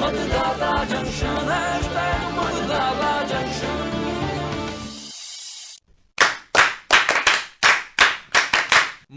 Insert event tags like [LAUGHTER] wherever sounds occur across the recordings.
मतदाता junction hashtag मतदाता junction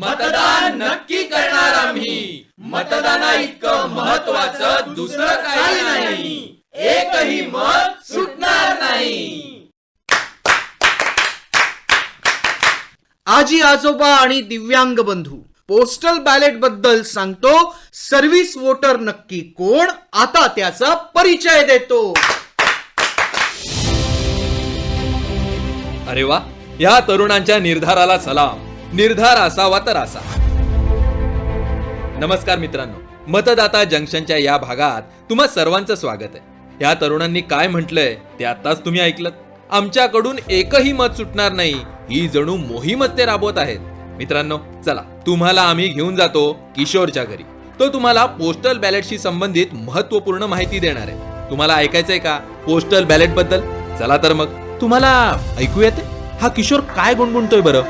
मतदान नक्की करणार आम्ही. मतदाना इतकं महत्वाचं दुसरं काही नाही. एकही मत सुटणार नाही. आजी आजोबा आणि दिव्यांग बंधू पोस्टल बॅलेटबद्दल सांगतो. सर्व्हिस वोटर नक्की कोण? आता त्याचा परिचय देतो. अरे वा या तरुणांच्या निर्धाराला सलाम. निर्धार असावा तर असा. नमस्कार मित्रांनो मतदाता जंक्शनच्या या भागात तुम्हा सर्वांचं स्वागत आहे. या तरुणांनी काय म्हटलंय ते आताच तुम्ही ऐकलं आमच्याकडून एकही मत सुटणार नाही ही जणू मोहीमच ते राबवत आहेत. मित्रांनो चला तुम्हाला आम्ही घेऊन जातो किशोरच्या घरी. तो तुम्हाला पोस्टल बॅलेटशी संबंधित महत्त्वपूर्ण माहिती देणार आहे. तुम्हाला ऐकायचंय का पोस्टल बॅलेटबद्दल? चला तर मग. तुम्हाला ऐकू येते? हा किशोर काय गुणगुणतोय बरं?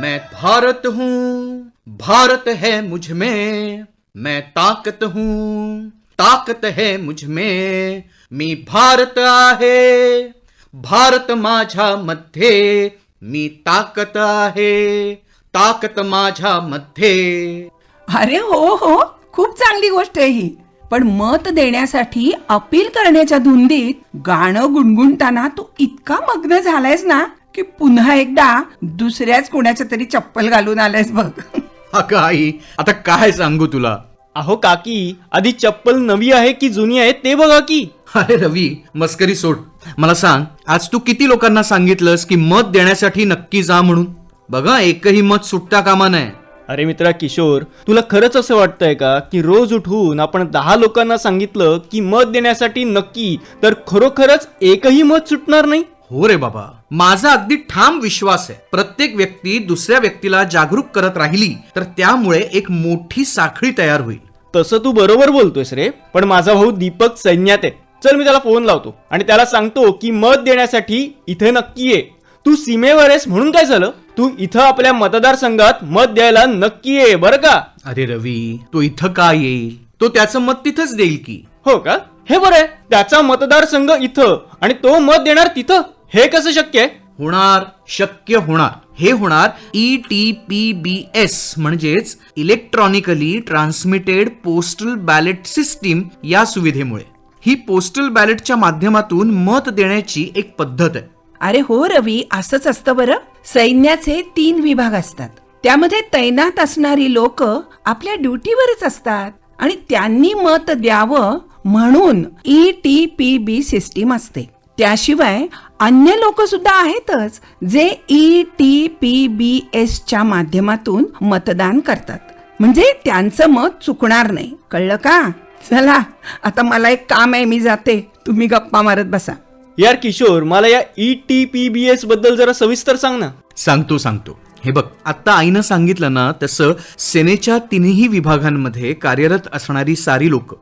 मैं भारत हूँ भारत है मुझ में। मैं ताकत हूँ ताकत है मुझ में। मी भारत आहे भारत माझ्या मध्ये। मी ताकत आहे ताकत माझ्या मध्ये. अरे हो हो. खूप चांगली गोष्ट आहे ही. पण मत देण्यासाठी अपील करण्याच्या धुंदीत गाणं गुणगुणताना तू इतका मग्न झालायस ना की पुन्हा एकदा दुसऱ्याच कोणाच्या तरी चप्पल घालून आलायस बघ. अगं आई आता काय सांगू तुला? अहो काकी आधी चप्पल नवी आहे की जुनी आहे ते बघा की. अरे रवी मस्करी सोड. मला सांग आज तू किती लोकांना सांगितलंस की मत देण्यासाठी नक्की जा म्हणून? बघा एकही मत सुटता कामा नये. अरे मित्रा किशोर तुला खरंच असं वाटतंय का की रोज उठून आपण दहा लोकांना सांगितलं की मत देण्यासाठी नक्की तर खरोखरच एकही मत सुटणार नाही? हो रे बाबा. माझा अगदी ठाम विश्वास आहे. प्रत्येक व्यक्ती दुसऱ्या व्यक्तीला जागरूक करत राहिली तर त्यामुळे एक मोठी साखळी तयार होईल. तसं तू बरोबर बोलतोयस रे पण माझा भाऊ दीपक सैन्यात आहे. चल मी त्याला फोन लावतो आणि त्याला सांगतो की मत देण्यासाठी इथे नक्की ये. तू सीमेवर आहेस म्हणून काय झालं? तू इथं आपल्या मतदारसंघात मत द्यायला नक्की ये बरं का? अरे रवी तो इथं का येईल तो त्याचं मत तिथंच देईल की. हो का? हे बरं आहे. त्याचा मतदारसंघ इथं आणि तो मत देणार तिथं. हे कसं शक्य आहे? होणार शक्य होणार. हे होणार E E T P B S म्हणजेच electronically transmitted postal ballot system या सुविधेमुळे. ही पोस्टल बॅलेटच्या माध्यमातून मत देण्याची एक पद्धत आहे. अरे हो रवी असंच असतं बरं. सैन्याचे तीन विभाग असतात. त्यामध्ये तैनात असणारी लोक आपल्या ड्युटीवरच असतात आणि त्यांनी मत द्यावं म्हणून E T P B system असते. त्याशिवाय अन्य लोक सुद्धा आहेतच जे E T P B S च्या माध्यमातून मतदान करतात. म्हणजे त्यांचं मत चुकणार नाही. कळलं का? चला आता मला एक काम आहे मी जाते. तुम्ही गप्पा मारत बसा. यार किशोर मला या ई टी पी बी एसबद्दल जरा सविस्तर सांग ना. सांगतो सांगतो. हे बघ आता आईनं सांगितलं ना तसं सेनेच्या तिन्ही विभागांमध्ये कार्यरत असणारी सारी लोक.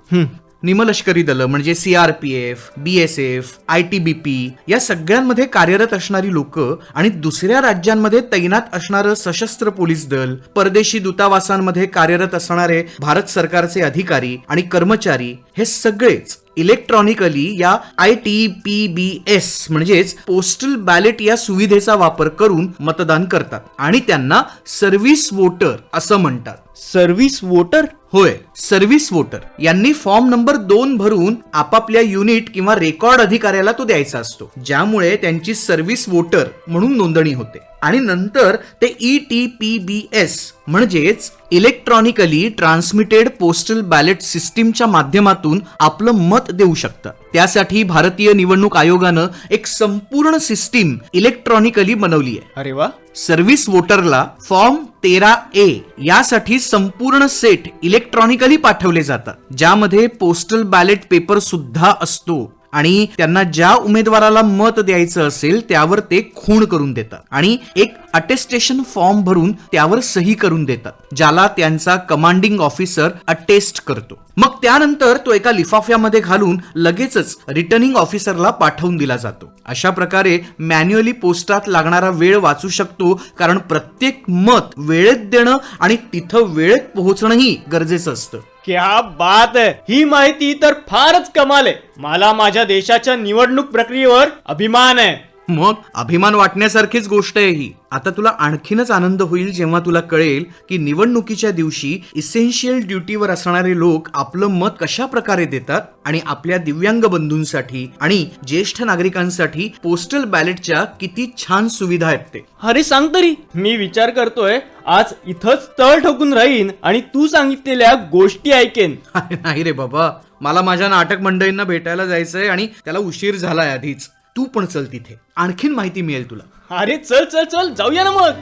निमलष्करी दलं म्हणजे CRPF BSF I T B P या सगळ्यांमध्ये कार्यरत असणारी लोक आणि दुसऱ्या राज्यांमध्ये तैनात असणारं सशस्त्र पोलीस दल परदेशी दूतावासांमध्ये कार्यरत असणारे भारत सरकारचे अधिकारी आणि कर्मचारी हे सगळेच इलेक्ट्रॉनिकली या I T P B S म्हणजेच पोस्टल बॅलेट या सुविधेचा वापर करून मतदान करतात. आणि त्यांना सर्व्हिस वोटर असं म्हणतात. Service voter? होय सर्व्हिस वोटर. यांनी फॉर्म नंबर दोन भरून आपापल्या युनिट किंवा रेकॉर्ड अधिकाऱ्याला तो द्यायचा असतो ज्यामुळे त्यांची सर्व्हिस वोटर म्हणून नोंदणी होते. आणि नंतर ते E T P B S म्हणजेच इलेक्ट्रॉनिकली ट्रान्समिटेड पोस्टल बॅलेट सिस्टीमच्या माध्यमातून आपलं मत देऊ शकतात त्यासाठी भारतीय निवडणूक आयोगानं एक संपूर्ण सिस्टीम इलेक्ट्रॉनिकली बनवली आहे अरे वा. सर्व्हिस वोटरला फॉर्म तेरा ए यासाठी संपूर्ण सेट इलेक्ट्रॉनिकली पाठवले जातात ज्यामध्ये पोस्टल बॅलेट पेपर सुद्धा असतो. आणि त्यांना ज्या उमेदवाराला मत द्यायचं असेल त्यावर ते खूण करून देतात. आणि एक अटेस्टेशन फॉर्म भरून त्यावर सही करून देतात ज्याला त्यांचा कमांडिंग ऑफिसर अटेस्ट करतो. मग त्यानंतर तो एका लिफाफ्यामध्ये घालून लगेचच रिटर्निंग ऑफिसरला पाठवून दिला जातो. अशा प्रकारे मॅन्युअली पोस्टात लागणारा वेळ वाचू शकतो कारण प्रत्येक मत वेळेत देणं आणि तिथं वेळेत पोहोचणंही गरजेचं असतं. क्या बात आहे ही माहिती तर फारच कमाल आहे. मला माझ्या देशाच्या निवडणूक प्रक्रियेवर अभिमान आहे. मग अभिमान वाटण्यासारखीच गोष्ट आहे ही. आता तुला आणखीनच आनंद होईल जेव्हा तुला कळेल की निवडणुकीच्या दिवशी इसेन्शियल ड्युटीवर असणारे लोक आपलं मत कशा प्रकारे देतात आणि आपल्या दिव्यांग बंधूंसाठी आणि ज्येष्ठ नागरिकांसाठी पोस्टल बॅलेटच्या किती छान सुविधा आहेत ते. अरे सांग तरी. मी विचार करतोय आज इथंच तळ ठोकून राहीन आणि तू सांगितलेल्या गोष्टी ऐकेन. अरे नाही रे बाबा. मला माझ्या नाटक मंडळींना भेटायला जायचंय आणि त्याला उशीर झालाय आधीच. तू पण चल तिथे. आणखीन माहिती मिळेल तुला. अरे चल चल चल. जाऊया ना मग.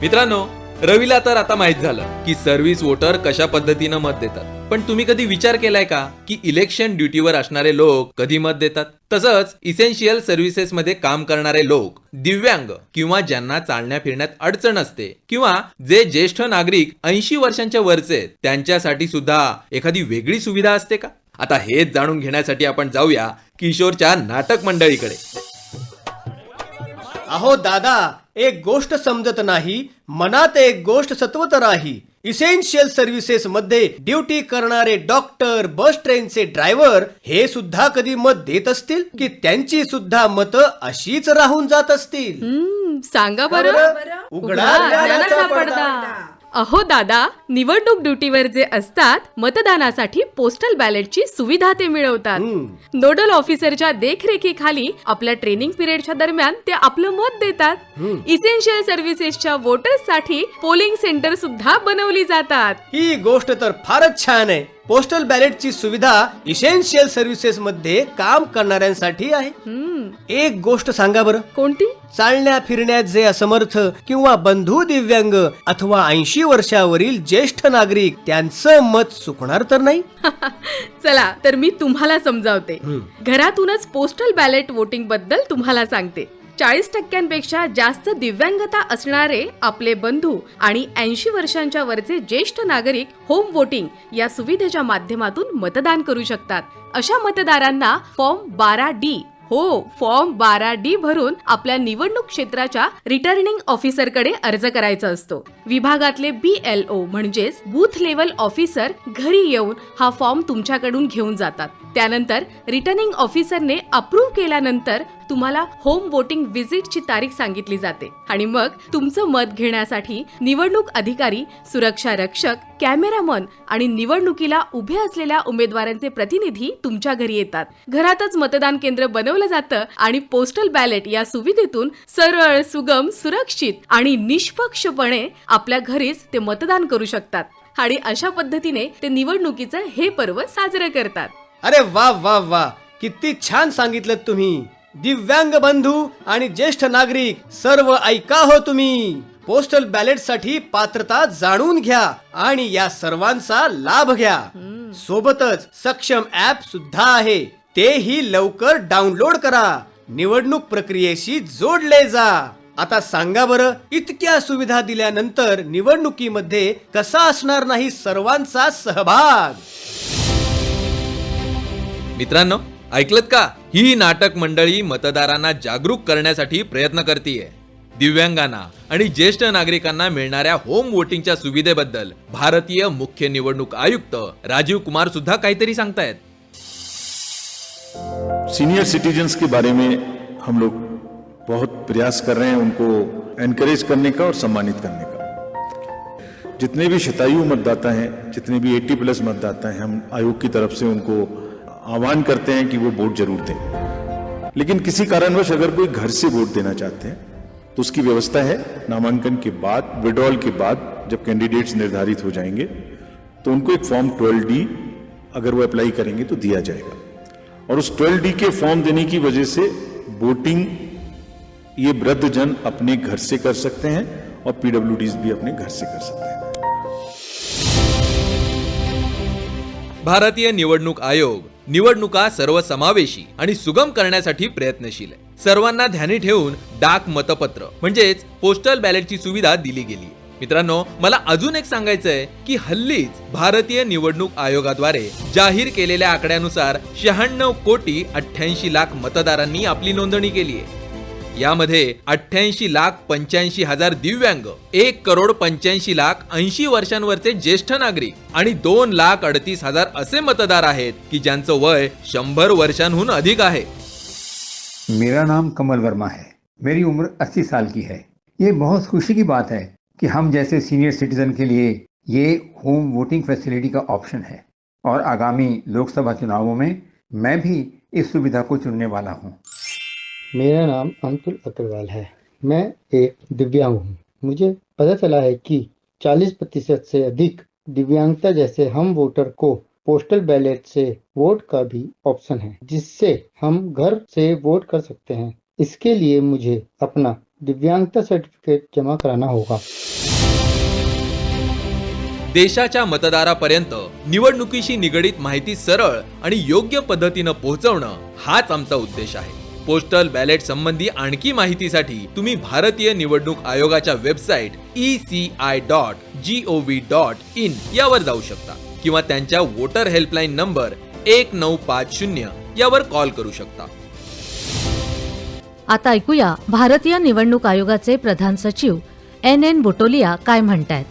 मित्रांनो रवीला तर आता माहीत झालं की सर्व्हिस वोटर कशा पद्धतीनं मत देतात. पण तुम्ही कधी विचार केलाय का की इलेक्शन ड्युटीवर असणारे लोक कधी मत देतात? तसंच इसेन्शियल सर्व्हिसेस मध्ये काम करणारे लोक दिव्यांग किंवा ज्यांना चालण्या फिरण्यात अडचण असते किंवा जे ज्येष्ठ नागरिक ऐंशी वर्षांच्या वरचे आहेत, त्यांच्यासाठी सुद्धा एखादी वेगळी सुविधा असते का? आता हेच जाणून घेण्यासाठी आपण जाऊया किशोरच्या नाटक मंडळीकडे. अहो दादा एक गोष्ट समजत नाही. मनात एक गोष्ट सत्वत राही. इसेन्शियल सर्व्हिसेस मध्ये ड्युटी करणारे डॉक्टर बस ट्रेनचे ड्रायव्हर हे सुद्धा कधी मत देत असतील? की त्यांची सुद्धा मत अशीच राहून जात असतील? हम्म, सांगा बरं? उघडा ज्ञानाचा. पडदा. अहो दादा निवडणूक ड्युटीवर जे असतात मतदानासाठी पोस्टल बॅलेटची सुविधा ते मिळवतात. नोडल ऑफिसरच्या देखरेखीखाली आपल्या ट्रेनिंग पिरियडच्या दरम्यान ते आपलं मत देतात. इसेन्शियल सर्व्हिसेसच्या वोटर्ससाठी पोलिंग सेंटर सुद्धा बनवली जातात. ही गोष्ट तर फारच छान आहे. पोस्टल बॅलेटची सुविधा इसेन्शियल सर्व्हिसेस मध्ये काम करणाऱ्यांसाठी आहे. एक गोष्ट सांगा बरं. कोणती? चालण्या फिरण्यात जे असमर्थ किंवा बंधू दिव्यांग अथवा ऐंशी वर्षावरील ज्येष्ठ नागरिक त्यांचं मत चुकणार तर नाही? [LAUGHS] चला तर मी तुम्हाला समजावते. घरातूनच पोस्टल बॅलेट वोटिंगबद्दल तुम्हाला सांगते. चाळीस टक्क्यांपेक्षा जास्त दिव्यांगता असणारे आपले बंधू आणि ऐंशी वर्षांच्या वरचे ज्येष्ठ नागरिक होम वोटिंग या सुविधेच्या माध्यमातून मतदान करू शकतात. अशा मतदारांना फॉर्म बारा डी हो फॉर्म बारा डी भरून आपल्या निवडणूक क्षेत्राच्या रिटर्निंग ऑफिसरकडे अर्ज करायचा असतो. विभागातले बी एल ओ म्हणजेच बूथ लेवल ऑफिसर घरी येऊन हा फॉर्म तुमच्याकडून घेऊन जातात. त्यानंतर रिटर्निंग ऑफिसरने अप्रूव्ह केल्यानंतर तुम्हाला होम वोटिंग विजिटची तारीख सांगितली जाते. आणि मग तुमचं मत घेण्यासाठी निवडणूक अधिकारी सुरक्षा रक्षक कॅमेरामन आणि निवडणुकीला उभे असलेल्या उमेदवारांचे प्रतिनिधी तुमच्या घरी येतात. घरातच मतदान केंद्र बनवलं जातं आणि पोस्टल बॅलेट या सुविधेतून सरळ सुगम सुरक्षित आणि निष्पक्षपणे आपल्या घरीच ते मतदान करू शकतात. आणि अशा पद्धतीने ते निवडणुकीचं हे पर्व साजरं करतात. अरे वा वा वा. किती छान सांगितलं तुम्ही. दिव्यांग बंधू आणि ज्येष्ठ नागरिक सर्व ऐका हो तुम्ही. पोस्टल बॅलेटसाठी पात्रता जाणून घ्या आणि या सर्वांचा लाभ घ्या. सोबतच सक्षम ऍप सुद्धा आहे. तेही लवकर डाउनलोड करा. निवडणूक प्रक्रियेशी जोडले जा. आता सांगा बरं इतक्या सुविधा दिल्यानंतर निवडणुकीमध्ये कसा असणार नाही सर्वांचा सहभाग? मित्रांनो ऐकलत का? ही नाटक मंडळी मतदारांना जागरूक करण्यासाठी प्रयत्न करतीये. दिव्यांगांना आणि ज्येष्ठ नागरिकांना मिळणाऱ्या होम वोटिंगच्या सुविधेबद्दल भारतीय मुख्य निवडणूक आयुक्त राजीव कुमार सुद्धा काहीतरी सांगतायत. सीनियर सिटीजन्स के बारे में हम लोग बहुत प्रयास कर रहे हैं उनको एनकरेज करने का और सम्मानित करने का। जितने भी शतायु मतदाता हैं जितने भी 80 प्लस मतदाता हैं हम आयोग की तरफ से उनको आह्वान करते हैं कि वो वोट ज़रूर दें। लेकिन किसी कारणवश अगर कोई घर से वोट देना चाहते हैं तो उसकी व्यवस्था है, नामांकन के बाद विड्रॉल के बाद, जब कैंडिडेट्स निर्धारित हो जाएँगे तो उनको एक फॉर्म 12 डी अगर वो अप्लाई करेंगे तो दिया जाएगा। और उस 12 डी के फॉर्म देने की वजह से वोटिंग ये वृद्ध जन अपने घर से कर सकते हैं और पीडब्ल्यू भी अपने घर से कर सकते हैं। भारतीय निवडणूक आयोग निवडणुका सर्वसमावेशी आणि सुगम करण्यासाठी प्रयत्नशील आहे. सर्वांना ध्यानी ठेवून डाक मतपत्र म्हणजेच पोस्टल बॅलेटची सुविधा दिली गेली. मित्रांनो मला अजून एक सांगायचं आहे की हल्लीच भारतीय निवडणूक आयोगाद्वारे जाहीर केलेल्या आकड्यानुसार शहाण्णव कोटी अठ्ठ्याऐंशी लाख मतदारांनी आपली नोंदणी केली आहे. यामध्ये अठ्ठ्याऐंशी लाख पंच्याऐंशी हज़ार दिव्यांग, एक करोड पंच्याऐंशी लाख ऐंशी वर्षांवरचे ज्येष्ठ नागरिक आणि दोन लाख अडतीस हज़ार असे मतदार आहेत की ज्यांचं वय शंभर वर्षांहून अधिक आहे. मेरा नाम कमल वर्मा है। मेरी उम्र 80 साल की है। ये बहुत खुशी की बात है कि हम जैसे सीनियर सिटीजन के लिए ये होम वोटिंग फैसिलिटी का ऑप्शन है। और आगामी लोकसभा चुनावों में मैं भी इस सुविधा को चुनने वाला हूँ। मेरा नाम अंकुल अग्रवाल है। मैं एक दिव्यांग हूँ। मुझे पता चला है कि 40 प्रतिशत से अधिक दिव्यांगता जैसे हम वोटर को पोस्टल बैलेट से वोट का भी ऑप्शन है, जिससे हम घर से वोट कर सकते हैं। इसके लिए मुझे अपना दिव्यांगता सर्टिफिकेट जमा कराना होगा। देशाच्या मतदारापर्यंत निवडणुकीशी निगडीत माहिती सरळ आणि योग्य पद्धतीनं पोहोचवणं हाच आमचा उद्देश आहे. पोस्टल बॅलेट संबंधी आणखी माहितीसाठी तुम्ही भारतीय निवडणूक आयोगाच्या website E C I dot G O V dot in यावर जाऊ शकता किंवा त्यांच्या वोटर हेल्पलाईन नंबर एक नऊ पाच शून्य यावर कॉल करू शकता. आता ऐकूया भारतीय निवडणूक आयोगाचे प्रधान सचिव एन एन बुटोलिया काय म्हणतायत.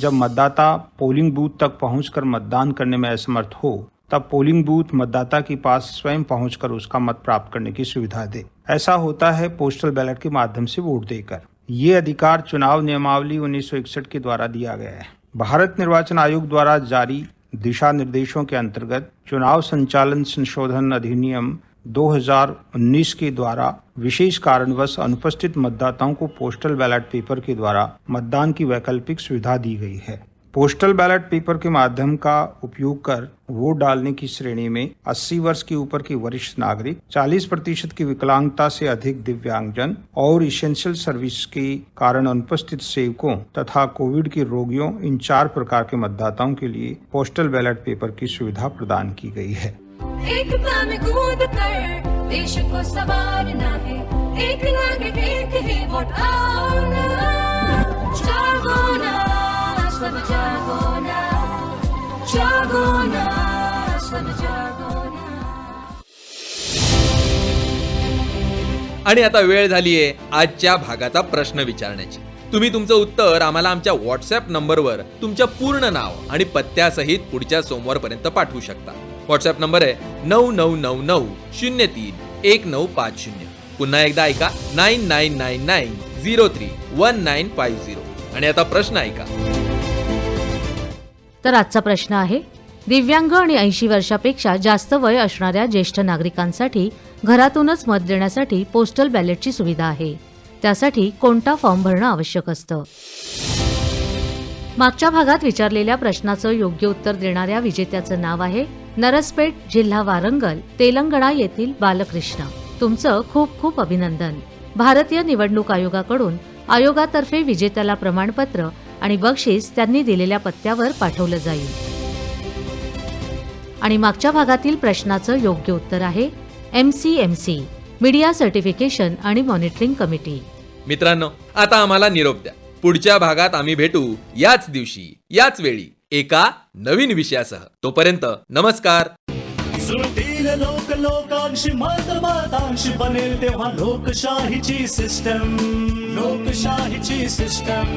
जब मतदाता पोलिंग बूथ तक पहुंचकर मतदान करने में असमर्थ हो तब पोलिंग बूथ मतदाता के पास स्वयं पहुंचकर उसका मत प्राप्त करने की सुविधा दे। ऐसा होता है पोस्टल बैलेट के माध्यम से वोट देकर। ये अधिकार चुनाव नियमावली 1961 के द्वारा दिया गया है। भारत निर्वाचन आयोग द्वारा जारी दिशा निर्देशों के अंतर्गत चुनाव संचालन संशोधन अधिनियम 2019 के द्वारा विशेष कारणवश अनुपस्थित मतदाताओं को पोस्टल बैलेट पेपर के द्वारा मतदान की वैकल्पिक सुविधा दी गई है। पोस्टल बैलेट पेपर के माध्यम का उपयोग कर वोट डालने की श्रेणी में 80 वर्ष के ऊपर के वरिष्ठ नागरिक 40 प्रतिशत की विकलांगता से अधिक दिव्यांगजन और इसेंशियल सर्विस के कारण अनुपस्थित सेवकों तथा कोविड के रोगियों इन चार प्रकार के मतदाताओं के लिए पोस्टल बैलेट पेपर की सुविधा प्रदान की गई है। एक सब जागो ना जागो ना सब जागो ना आणि आता वेळ झालीये आजच्या भागाचा प्रश्न विचारण्याची. तुम्ही तुमचं उत्तर आम्हाला आमच्या व्हॉट्सअप नंबरवर तुमच्या पूर्ण नाव आणि पत्त्यासहित पुढच्या सोमवारपर्यंत पाठवू शकता. व्हॉट्सअप नंबर आहे नऊ नऊ नऊ नऊ शून्य तीन एक नऊ पाच शून्य. पुन्हा एकदा ऐका nine nine nine nine zero three one nine five zero. आणि आता प्रश्न ऐका. तर आजचा प्रश्न आहे दिव्यांग आणि ऐंशी वर्षापेक्षा जास्त वय असणाऱ्या ज्येष्ठ नागरिकांसाठी घरातूनच मत देण्यासाठी पोस्टल बॅलेटची सुविधा आहे. त्यासाठी कोणता फॉर्म भरणं आवश्यक असतं? मागच्या भागात विचारलेल्या प्रश्नाचं योग्य उत्तर देणाऱ्या विजेत्याचं नाव आहे नरसपेट जिल्हा वारंगल तेलंगणा येथील बालकृष्ण. तुमचं खूप खूप अभिनंदन. भारतीय निवडणूक आयोगाकडून आयोगातर्फे विजेत्याला प्रमाणपत्र आणि बक्षीस त्यांनी दिलेल्या पत्त्यावर पाठवलं जाईल. आणि मागच्या भागातील प्रश्नाचं योग्य उत्तर आहे M C M C media certification आणि मॉनिटरिंग कमिटी मित्रांनो आता आम्हाला निरोप द्या. पुढच्या भागात आम्ही भेटू याच दिवशी याच वेळी एका नवीन विषयासह. तोपर्यंत नमस्कार. लोक लोकांशी बनेल तेव्हा लोकशाहीची सिस्टम लोकशाहीची सिस्टम